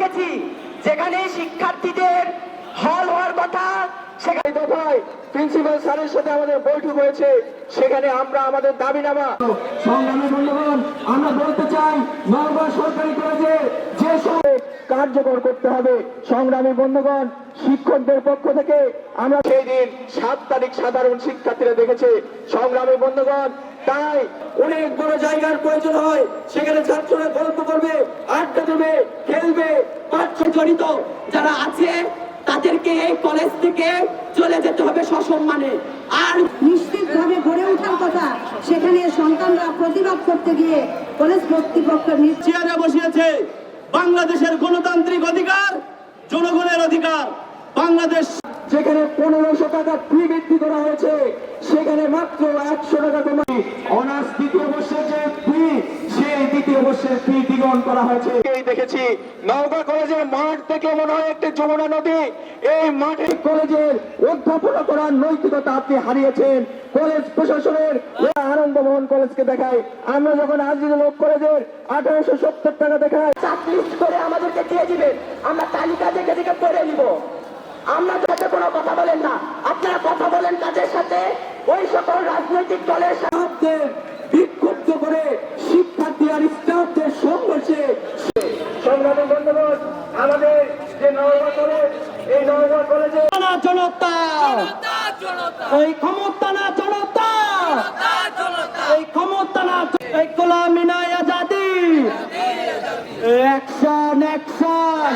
দেখেছি যেখানে শিক্ষার্থীদের হল হওয়ার কথা সেখানে দফায় প্রিন্সিপাল স্যারের সাথে আমাদের বৈঠক হয়েছে সেখানে আমরা আমাদের দাবি নামা। সংগ্রামী বন্ধুগণ আমরা বলতে চাই নওগাঁ সরকারি কলেজে যে সব কার্যকর করতে হবে সংগ্রামী বন্ধুগণ শিক্ষকদের পক্ষ থেকে আমরা সেই দিন সাত তারিখ সাধারণ শিক্ষার্থীরা দেখেছে সংগ্রামী বন্ধুগণ তাই অনেক বড় জায়গার প্রয়োজন হয়। সেখানে ছাত্ররা গল্প করবে আড্ডা দেবে খেলবে পাঠ্য জড়িত যারা আছে তাদেরকে এই কলেজ থেকে চলে যেতে হবে সসম্মানে। আর নিশ্চিতভাবে গড়ে ওঠার কথা সেখানে সন্তানরা প্রতিবাদ করতে গিয়ে কলেজ কর্তৃপক্ষ নিশ্চিত চেয়ারে বসিয়েছে বাংলাদেশের গণতান্ত্রিক অধিকার জনগণের অধিকার বাংলাদেশ যেখানে পনেরোশো টাকা ফি বৃদ্ধি করা হয়েছে সেখানে মাত্র একশো টাকা কমে অনার্স দ্বিতীয় বর্ষের যে ফি সেই দ্বিতীয় বর্ষের ফি দ্বিগুণ করা হয়েছে। এই দেখেছি নওগাঁ কলেজের মাঠ থেকে মনে হয় একটি যমুনা নদী। এই মাঠে কলেজের অধ্যাপনা করার নৈতিকতা আপনি হারিয়েছেন। কলেজ প্রশাসনের আনন্দমোহন কলেজকে দেখায়। আমরা যখন আজিজুল কলেজের আঠারোশো সত্তর টাকা দেখায় চাকলিস্ট করে আমাদেরকে দিয়ে দিবেন। আমরা তালিকা দেখে দেখে পড়ে নিব। আমরা যাতে কোনো কথা বলেন না। আপনারা কথা বলেন তাদের সাথে? ওই সকল রাজনৈতিক দলের সাথে। বিক্ষুব্ধ করে শিক্ষার্থী আর স্টাফদের সংঘর্ষে সংগ্রামী বন্ধুগণ আমাদের যে নওগাঁ কলেজ এই নওগাঁ কলেজে জনতা। এই ক্ষমতা না জনতা। এই ক্ষমতা না এই গোলামি না আজাদি। Action action